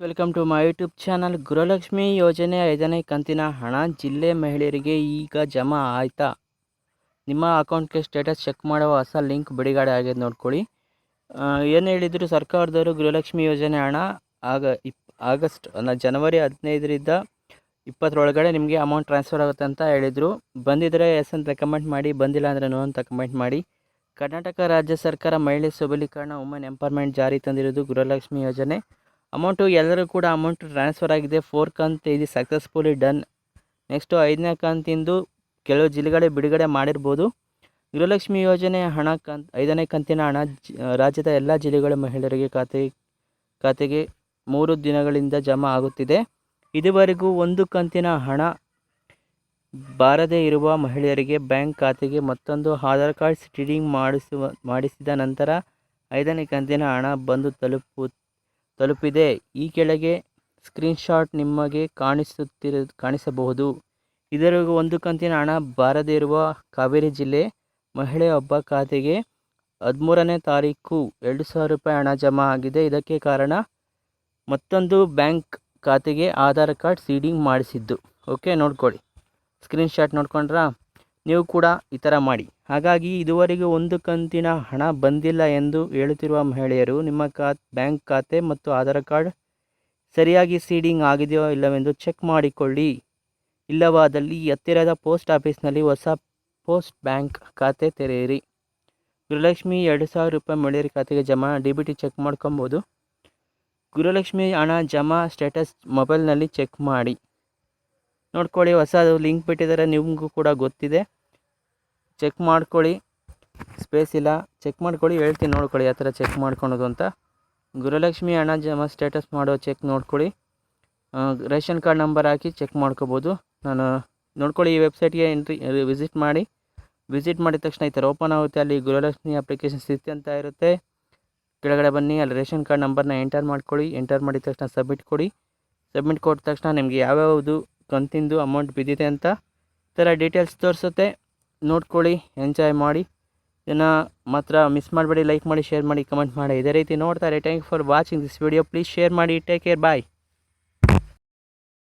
Welcome to my YouTube channel. Gruhalakshmi ಯೋಜನೆ ಐದನೇ ಕಂತಿನ ಹಣ ಜಿಲ್ಲೆ ಮಹಿಳೆಯರಿಗೆ ಈಗ ಜಮಾ ಆಯಿತಾ? ನಿಮ್ಮ ಅಕೌಂಟ್ಗೆ ಸ್ಟೇಟಸ್ ಚೆಕ್ ಮಾಡುವ ಹೊಸ ಲಿಂಕ್ ಬಿಡುಗಡೆ ಆಗಿದೆ ನೋಡ್ಕೊಳ್ಳಿ. ಏನು ಹೇಳಿದರು ಸರ್ಕಾರದವರು ಗೃಹಲಕ್ಷ್ಮಿ ಯೋಜನೆ ಹಣ ಆಗ ಇಪ್, ಆಗಸ್ಟ್ ಜನವರಿ ಹದಿನೈದರಿಂದ ಇಪ್ಪತ್ತರೊಳಗಡೆ ನಿಮಗೆ ಅಮೌಂಟ್ ಟ್ರಾನ್ಸ್ಫರ್ ಆಗುತ್ತೆ ಅಂತ ಹೇಳಿದರು. ಬಂದಿದ್ದರೆ ಎಸ್ ಅಂತ ಕಮೆಂಟ್ ಮಾಡಿ, ಬಂದಿಲ್ಲ ಅಂದರೆ ನೋ ಅಂತ ಕಮೆಂಟ್ ಮಾಡಿ. ಕರ್ನಾಟಕ ರಾಜ್ಯ ಸರ್ಕಾರ ಮಹಿಳೆ ಸಬಲೀಕರಣ ವುಮೆನ್ ಎಂಪವರ್ಮೆಂಟ್ ಜಾರಿ ತಂದಿರೋದು ಗೃಹಲಕ್ಷ್ಮಿ ಯೋಜನೆ. ಅಮೌಂಟು ಎಲ್ಲರೂ ಕೂಡ ಅಮೌಂಟ್ ಟ್ರಾನ್ಸ್ಫರ್ ಆಗಿದೆ. ಫೋರ್ ಕಂತು ಇದು ಸಕ್ಸಸ್ಫುಲಿ ಡನ್ ನೆಕ್ಸ್ಟು ಐದನೇ ಕಂತಿಂದು ಕೆಲವು ಜಿಲ್ಲೆಗಳೇ ಬಿಡುಗಡೆ ಮಾಡಿರ್ಬೋದು. ಗೃಹಲಕ್ಷ್ಮಿ ಯೋಜನೆ ಹಣ ಕಂತ್ ಐದನೇ ಕಂತಿನ ಹಣ ರಾಜ್ಯದ ಎಲ್ಲ ಜಿಲ್ಲೆಗಳ ಮಹಿಳೆಯರಿಗೆ ಖಾತೆ, ಖಾತೆಗೆ ಮೂರು ದಿನಗಳಿಂದ ಜಮಾ ಆಗುತ್ತಿದೆ. ಇದುವರೆಗೂ ಒಂದು ಕಂತಿನ ಹಣ ಬಾರದೇ ಇರುವ ಮಹಿಳೆಯರಿಗೆ ಬ್ಯಾಂಕ್ ಖಾತೆಗೆ ಮತ್ತೊಂದು ಆಧಾರ್ ಕಾರ್ಡ್ ಸೀಡಿಂಗ್ ಮಾಡಿಸುವ, ಮಾಡಿಸಿದ ನಂತರ ಐದನೇ ಕಂತಿನ ಹಣ ಬಂದು ತಲುಪು ತಲುಪಿದೆ. ಈ ಕೆಳಗೆ ಸ್ಕ್ರೀನ್ಶಾಟ್ ನಿಮಗೆ ಕಾಣಿಸುತ್ತಿರ, ಕಾಣಿಸಬಹುದು. ಇದರ ಒಂದು ಕಂತಿನ ಹಣ ಬಾರದೇ ಇರುವ ಕಾವೇರಿ ಜಿಲ್ಲೆ ಮಹಿಳೆ ಮಹಿಳೆಯೊಬ್ಬ ಖಾತೆಗೆ ಹದಿಮೂರನೇ ತಾರೀಕು ಎರಡು ಸಾವಿರ ರೂಪಾಯಿ ಹಣ ಜಮಾ ಆಗಿದೆ. ಇದಕ್ಕೆ ಕಾರಣ ಮತ್ತೊಂದು ಬ್ಯಾಂಕ್ ಖಾತೆಗೆ ಆಧಾರ್ ಕಾರ್ಡ್ ಸೀಡಿಂಗ್ ಮಾಡಿಸಿದ್ದು. ಓಕೆ, ನೋಡ್ಕೊಳ್ಳಿ. ಸ್ಕ್ರೀನ್ಶಾಟ್ ನೋಡ್ಕೊಂಡ್ರಾ? ನೀವು ಕೂಡ ಈ ಥರ ಮಾಡಿ. ಹಾಗಾಗಿ ಇದುವರೆಗೂ ಒಂದು ಕಂತಿನ ಹಣ ಬಂದಿಲ್ಲ ಎಂದು ಹೇಳುತ್ತಿರುವ ಮಹಿಳೆಯರು, ನಿಮ್ಮ ಖಾ ಬ್ಯಾಂಕ್ ಖಾತೆ ಮತ್ತು ಆಧಾರ್ ಕಾರ್ಡ್ ಸರಿಯಾಗಿ ಸೀಡಿಂಗ್ ಆಗಿದೆಯೋ ಇಲ್ಲವೆಂದು ಚೆಕ್ ಮಾಡಿಕೊಳ್ಳಿ. ಇಲ್ಲವಾದಲ್ಲಿ ಹತ್ತಿರದ ಪೋಸ್ಟ್ ಆಫೀಸ್ನಲ್ಲಿ ಹೊಸ ಪೋಸ್ಟ್ ಬ್ಯಾಂಕ್ ಖಾತೆ ತೆರೆಯಿರಿ. ಗೃಹಲಕ್ಷ್ಮಿ ಎರಡು ಸಾವಿರ ರೂಪಾಯಿ ಮಹಿಳೆಯರ ಖಾತೆಗೆ ಜಮಾ, ಡಿ ಬಿ ಟಿ ಚೆಕ್ ಮಾಡ್ಕೊಬೋದು. ಗೃಹಲಕ್ಷ್ಮಿ ಹಣ ಜಮಾ ಸ್ಟೇಟಸ್ ಮೊಬೈಲ್ನಲ್ಲಿ ಚೆಕ್ ಮಾಡಿ. ನೋಡ್ಕೊಳ್ಳಿ, ಹೊಸದು ಲಿಂಕ್ ಬಿಟ್ಟಿದ್ದಾರೆ, ನಿಮಗೂ ಕೂಡ ಗೊತ್ತಿದೆ. ಚೆಕ್ ಮಾಡ್ಕೊಳ್ಳಿ. ಸ್ಪೇಸ್ ಇಲ್ಲ. ಚೆಕ್ ಮಾಡ್ಕೊಳ್ಳಿ. ಹೇಳ್ತೀನಿ ನೋಡ್ಕೊಳ್ಳಿ ಯಾವ ಥರ ಚೆಕ್ ಮಾಡ್ಕೊಳೋದು ಅಂತ. ಗೃಹಲಕ್ಷ್ಮಿ ಹಣ ಜಮಾ ಸ್ಟೇಟಸ್ ಮಾಡೋ ಚೆಕ್ ನೋಡ್ಕೊಳ್ಳಿ. ರೇಷನ್ ಕಾರ್ಡ್ ನಂಬರ್ ಹಾಕಿ ಚೆಕ್ ಮಾಡ್ಕೋಬೋದು. ನಾನು ನೋಡ್ಕೊಳ್ಳಿ ಈ ವೆಬ್ಸೈಟ್ಗೆ ಎಂಟ್ರಿ ವಿಸಿಟ್ ಮಾಡಿ. ವಿಸಿಟ್ ಮಾಡಿದ ತಕ್ಷಣ ಈ ಥರ ಓಪನ್ ಆಗುತ್ತೆ. ಅಲ್ಲಿ ಗೃಹಲಕ್ಷ್ಮಿ ಅಪ್ಲಿಕೇಶನ್ ಸ್ಥಿತಿ ಅಂತ ಇರುತ್ತೆ. ಕೆಳಗಡೆ ಬನ್ನಿ. ಅಲ್ಲಿ ರೇಷನ್ ಕಾರ್ಡ್ ನಂಬರ್ನ ಎಂಟರ್ ಮಾಡ್ಕೊಳ್ಳಿ. ಎಂಟರ್ ಮಾಡಿದ ತಕ್ಷಣ ಸಬ್ಮಿಟ್ ಕೊಡಿ. ಸಬ್ಮಿಟ್ ಕೊಟ್ಟ ತಕ್ಷಣ ನಿಮಗೆ ಯಾವ್ಯಾವುದು ಕಂತಿಂದು ಅಮೌಂಟ್ ಬಿದ್ದಿದೆ ಅಂತ ಈ ಥರ ಡೀಟೇಲ್ಸ್ ತೋರಿಸುತ್ತೆ. ನೋಡ್ಕೊಳ್ಳಿ ಎಂಜಾಯ್ ಮಾಡಿ. ಇದನ್ನು ಮಾತ್ರ ಮಿಸ್ ಮಾಡಬೇಡಿ ಲೈಕ್ ಮಾಡಿ ಶೇರ್ ಮಾಡಿ ಕಮೆಂಟ್ ಮಾಡಿ. ಇದೇ ರೀತಿ ನೋಡ್ತಾರೆ. Thank for watching this video please share ಮಾಡಿ. Take care bye